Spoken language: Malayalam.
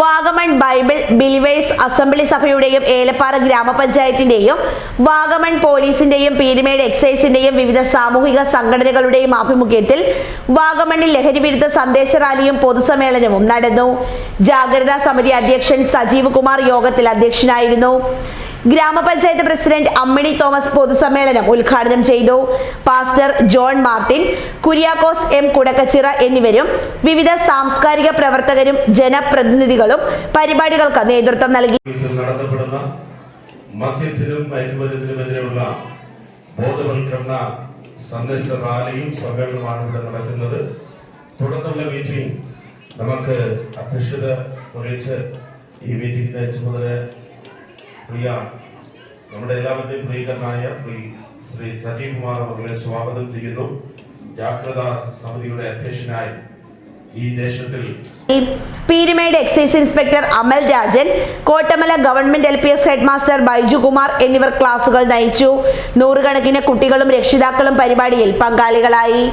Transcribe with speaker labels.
Speaker 1: വാഗമൺ ബൈബിൾ ബിലിവേഴ്സ് അസംബ്ലി സഭയുടെയും ഏലപ്പാറ ഗ്രാമപഞ്ചായത്തിന്റെയും വാഗമൺ പോലീസിന്റെയും പീരുമേട് എക്സൈസിന്റെയും വിവിധ സാമൂഹിക സംഘടനകളുടെയും ആഭിമുഖ്യത്തിൽ വാഗമണിൽ ലഹരി വിരുദ്ധ സന്ദേശ റാലിയും പൊതുസമ്മേളനവും നടന്നു. ജാഗ്രതാ സമിതി അധ്യക്ഷൻ സജീവ് കുമാർ യോഗത്തിൽ അധ്യക്ഷനായിരുന്നു. ഗ്രാമപഞ്ചായത്ത് പ്രസിഡന്റ് അമ്മിണി തോമസ് പൊതുസമ്മേളനം ഉദ്ഘാടനം ചെയ്തു. Pastor John Martin Kuriakose M Kudakkachira എന്നിവരും വിവിധ സാംസ്കാരിക പ്രവർത്തകരും ജനപ്രതിനിധികളും പരിപാടികൾക്ക് നേതൃത്വം നൽകി.
Speaker 2: മദ്യത്തിനും മയക്കുമരുന്നിനുമെതിരെയുള്ള ബോധവൽക്കരണ സന്ദേശ റാലിയും സമ്മേളനമാണ് ഇവിടെ നടക്കുന്നത്. തുടർന്നുള്ള മീറ്റിംഗ് നമുക്ക് അധ്യക്ഷത വഹിച്ച് ഈ മീറ്റിംഗിന്റെ ചുമതല പ്രിയ നമ്മുടെ എല്ലാവരുടെയും പ്രിയകരനായ പ്രി ശ്രീ സജീവ് കുമാർ അവരെ സ്വാഗതം ചെയ്യുന്നു. ജാഗ്രത സമിതിയുടെ അധ്യക്ഷനായി ഈ ദേശത്തിൽ
Speaker 1: Peermade excise inspector Amal Rajan Kottamala government L P S head master Baiju Kumar എന്നിവർ ക്ലാസുകൾ നയിച്ചു. നൂറുകണക്കിന് കുട്ടികളും രക്ഷിതാക്കളും പരിപാടിയിൽ പങ്കാളികളായി.